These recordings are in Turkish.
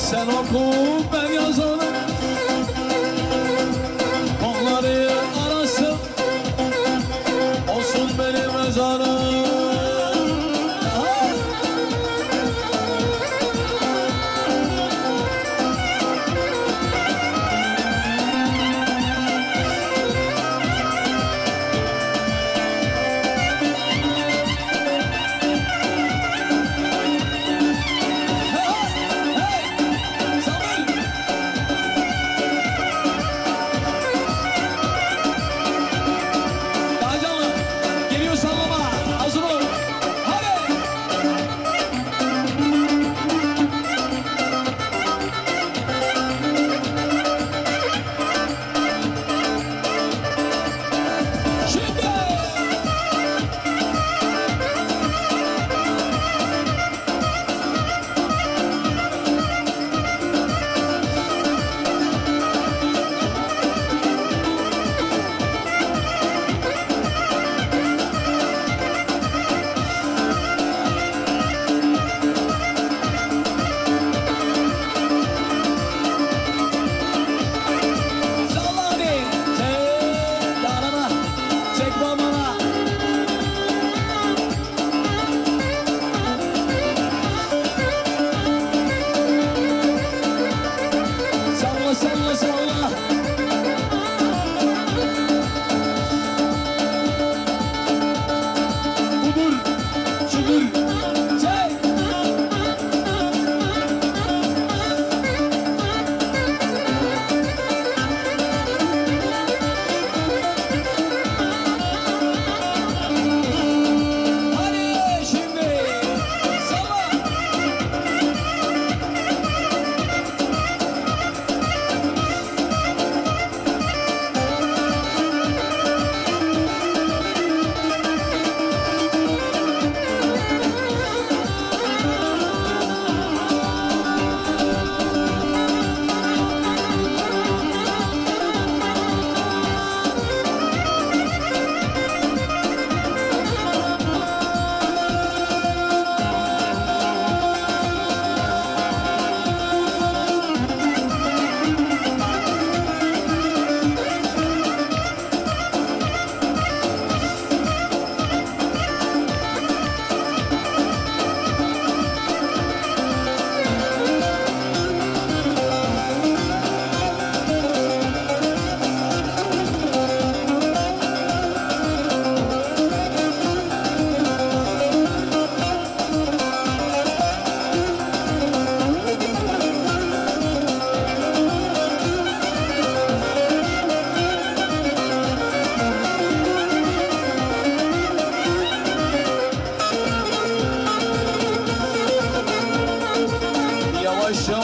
Sen oku ben yazarım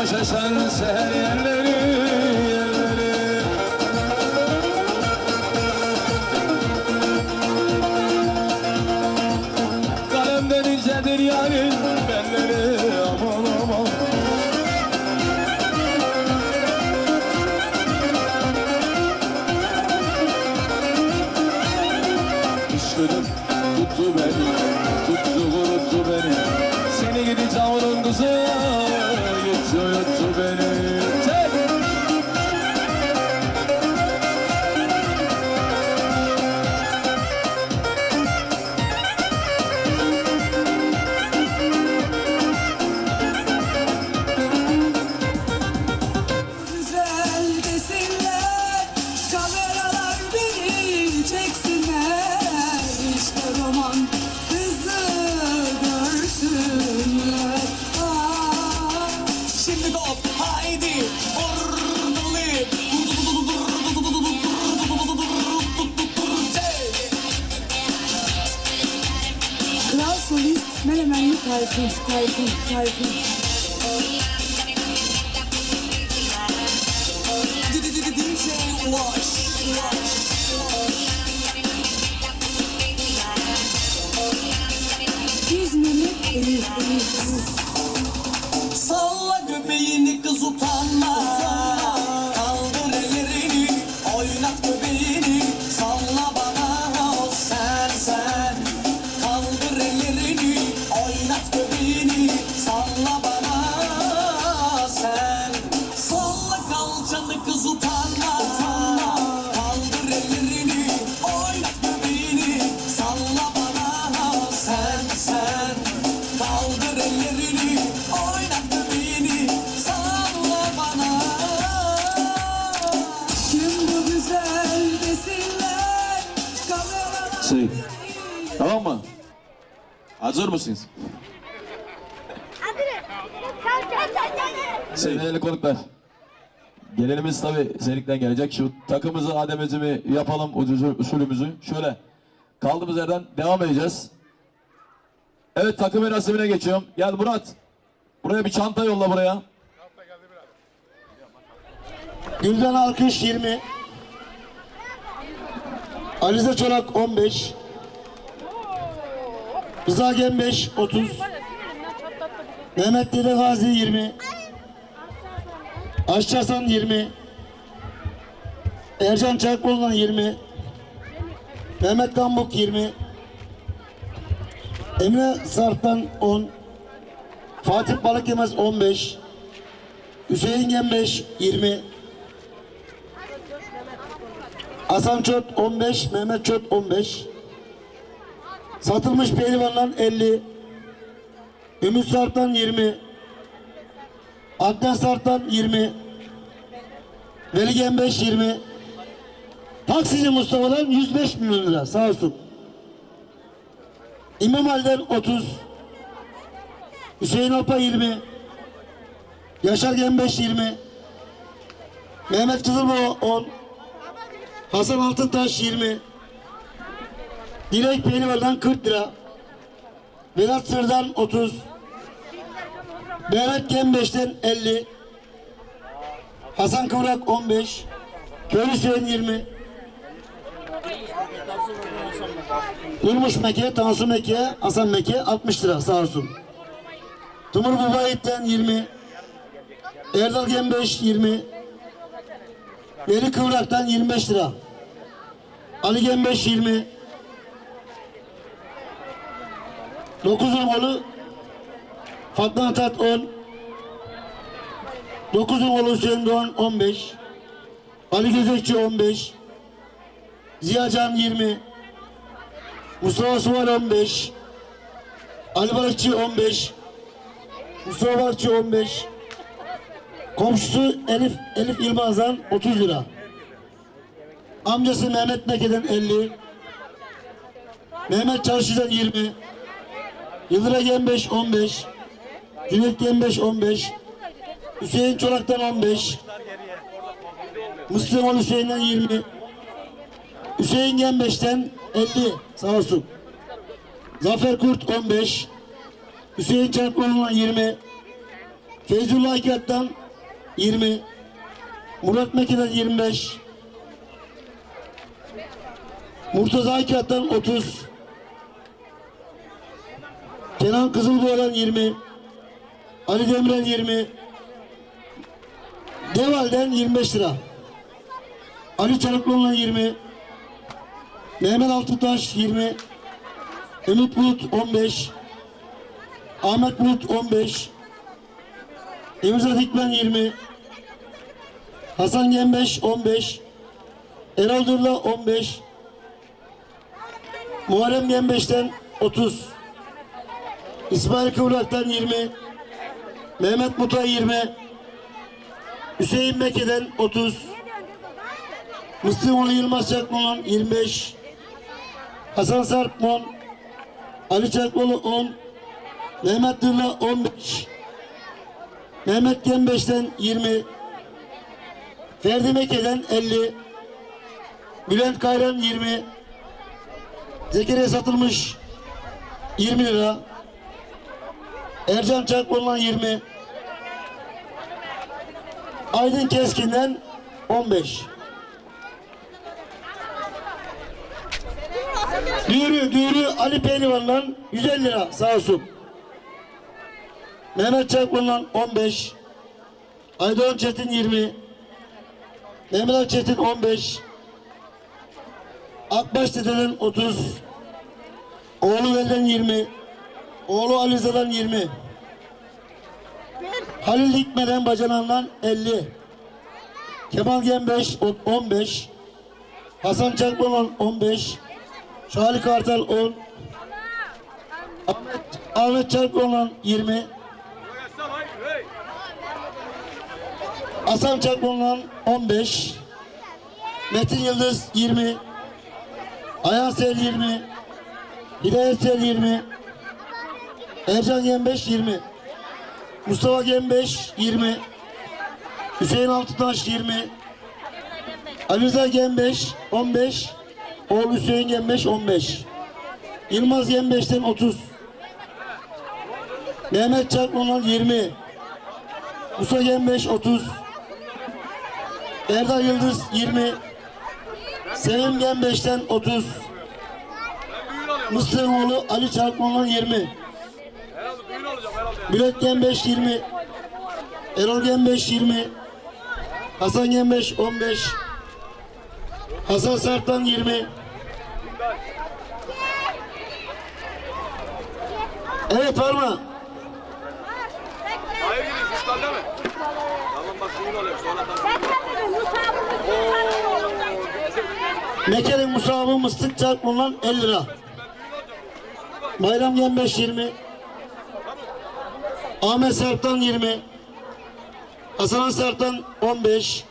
Yavaş esen seher yerleri yerleri. Kalemden incedir yarim belleri aman aman. Işkıdım tuttu beni Tuttu kuruttu beni. Seni gidi tavrın kızı Salla göbeğini kız utanma. Kaldır Şey. Tamam mı? Hazır mısınız? Sevgili konuklar. Gelenimiz tabi Selik'ten gelecek. Şu takımızı, ademimizi mi yapalım, usulü- usulümüzü. Şöyle kaldığımız yerden devam edeceğiz. Evet takım merasimine geçiyorum. Gel Murat. Buraya bir çanta yolla buraya. Gülden Alkış 20. Alize Çolak 15. Rıza Gembeş 30. Mehmet Dede Gazi 20. Aşçasan 20. Ercan Çakbol'dan 20. Mehmet Kambuk 20. Emre Sarp'tan 10. Fatih Balık Yemez 15. Hüseyin Gembeş 20. Hasan Çöt 15, Mehmet Çöt 15. Satılmış pehlivandan 50. Ümit Sarp'tan 20. Adnan Sarp'tan 20. Veli Gembeş 20. Taksici Mustafa'dan 105 milyon lira sağ olsun. İmam Ali'den 30. Hüseyin Alpa 20. Yaşar Gembeş 20. Mehmet Kızılbaba 10. Hasan Altıntaş 20. Dilek Pehlivan'dan 40 lira. Vedat Sır'dan 30. Mehmet Gembeş'ten 50. Hasan Kıvrak 15. Köylü Hüseyin 20. Durmuş Mekke, Tansu Mekke, Hasan Mekke 60 lira sağ olsun. Timur Bubayit'ten 20. Erdal Gembeş 20. Veli Kıvrak'tan 25 lira. Ali Gembeş 20. 9 numaralı Fatma Atat 10. 9 numaralı Hüseyin Doğan 15. Ali Gözekçi 15. Ziya Can 20. Mustafa Suvar 15. Ali Balıkçı 15. Mustafa Balıkçı 15. Komşusu Elif Elif İlmaz'dan 30 lira. Amcası Mehmet Meke'den 50. Mehmet Çarşı'dan 20. Yıldıray Gembeş 15. Cüneyt Gembeş 15. Hüseyin Çolak'tan 15. Müslüman Hüseyin'den 20. Hüseyin Gembeş'ten 50. Sağ olsun. Zafer Kurt 15. Hüseyin Çarpıoğlu'ndan 20. Feyzullah Hikmet'ten 20. Murat Meke'den 25. Murtaza Hikmet'ten 30. Kenan Kızılboğa'dan 20. Ali Demirel 20. Deval'den 25 lira. Ali Çarıklıoğlu'ndan 20. Mehmet Altıtaş 20. Ümit Bulut 15. Ahmet Bulut 15. Emirza Dikmen 20. Hasan Gembeş 15. Erol Durla 15. Muharrem Gembeş'ten 30. İsmail Kıvrak'tan 20. Mehmet Mutay 20. Hüseyin Mekke'den 30. Müslümoğlu Yılmaz Çakmalan 25. Hasan Sarp 10. Ali Çakmalı 10. Mehmet Durla 15. Mehmet Gembeş'ten 20. Ferdi Mekke'den 50. Bülent Kayran 20. Zekeriya satılmış 20 lira. Ercan Çakbol'dan 20. Aydın Keskin'den 15. Düğrü, düğrü Ali Pehlivan'dan 150 lira sağ olsun. Mehmet Çakbol'dan 15. Aydoğan Çetin 20. Mehmet Çetin 15. Akbaş Dede'den 30. Oğlu Vel'den 20. Oğlu Aliza'dan 20. Halil Dikme'den Bacanan'dan 50. Kemal Gembeş 15. Hasan Çakmalan 15. Şahli Kartal 10. Ahmet, Ahmet Çakmalan 20. Hasan Çakmalan 15. Metin Yıldız 20. Ayansel 20. Hidayetsel 20. Ercan Gembeş 20. Mustafa Gembeş 20. Hüseyin Altıtaş 20. Ali Rıza Gembeş 15. Oğul Hüseyin Gembeş 15. Yılmaz Gembeş'ten 30. Mehmet Çarpmanan 20. Musa Gembeş 30. Erdal Yıldız 20. Sevim Gembeş'ten 30. Mıstıroğlu Ali Çarpmanan 20. Bülent Gembeş 20. Erol Gembeş 20. Hasan Gembeş 15. Hasan Sartan 20. Evet var mı? Sultan değil mi? Tamam bak bugün oluyor sonra. Meke'nin musabı mıstık çarpmadan 50 lira. Bayram Gembeş 20. Ahmet Sertan 20. Hasan Sertan 15.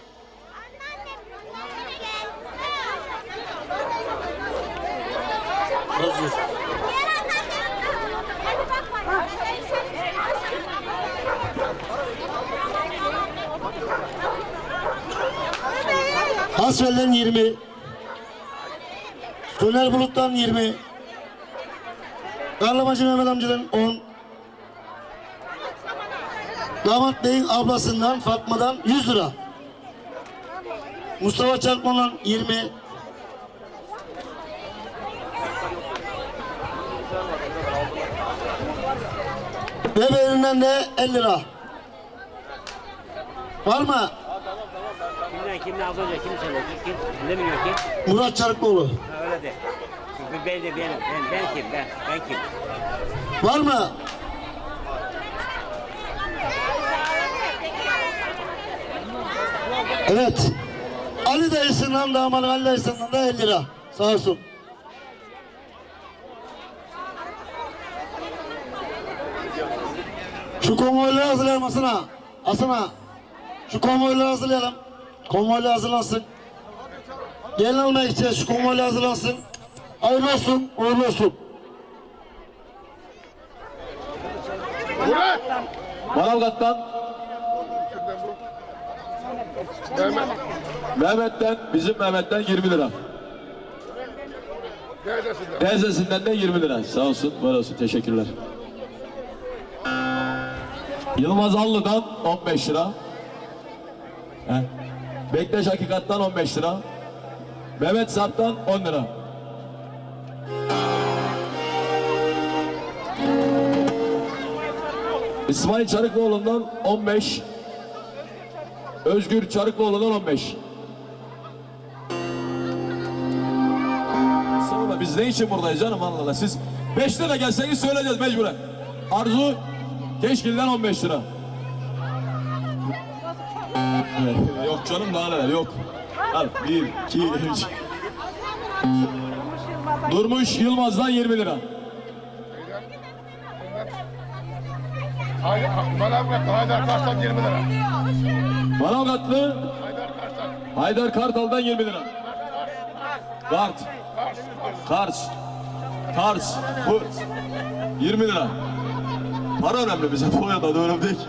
Razı Hasvel'den 20. Soner Bulut'tan 20. Karlamacı Mehmet amcadan 10. Damat Bey'in ablasından Fatma'dan 100 lira. Mustafa Çarpman'dan 20. Bebeğinden de 50 lira. Var mı? Kimden kimden az önce kim söyledi? Kim? Ne biliyor ki? Murat Çarıklıoğlu. Ha, öyle de. Çünkü ben de benim. Ben, ben kim? Ben, ben kim? Var mı? Evet. Ali dayısından damadın Ali dayısından da 50 lira. Sağ olsun. Şu konvoyları hazırlayalım Asına. Asına. Şu konvoyları hazırlayalım. Konvoylar hazırlansın. Gelin almaya gideceğiz. Şu konvoylar hazırlansın. Hayırlı olsun. Uğurlu olsun. Manavgat'tan Mehmet'ten, bizim Mehmet'ten 20 lira. Teyzesinden de 20 lira. Sağ olsun, var olsun. Teşekkürler. Yılmaz Allı'dan 15 lira. He. Bektaş Hakikat'tan 15 lira. Mehmet Sarp'tan 10 lira. İsmail Çarıklıoğlu'ndan 15. Özgür Çarıklıoğlu'ndan 15. Sonra biz ne için buradayız canım Allah. Siz 5 lira gelseniz söyleyeceğiz mecburen. Arzu Keşkil'den 15 lira. Evet, yok canım daha neler yok. Al 1, 2, 3. Durmuş Yılmaz'dan 20 lira. Manavgat Haydar Karslan 20 lira. Manavgatlı Haydar Karslan. Haydar Kartal'dan 20 lira. Kart. Kars. Kars. Kurt. 20 lira. Para önemli bize. Polonya'da da önemli değil.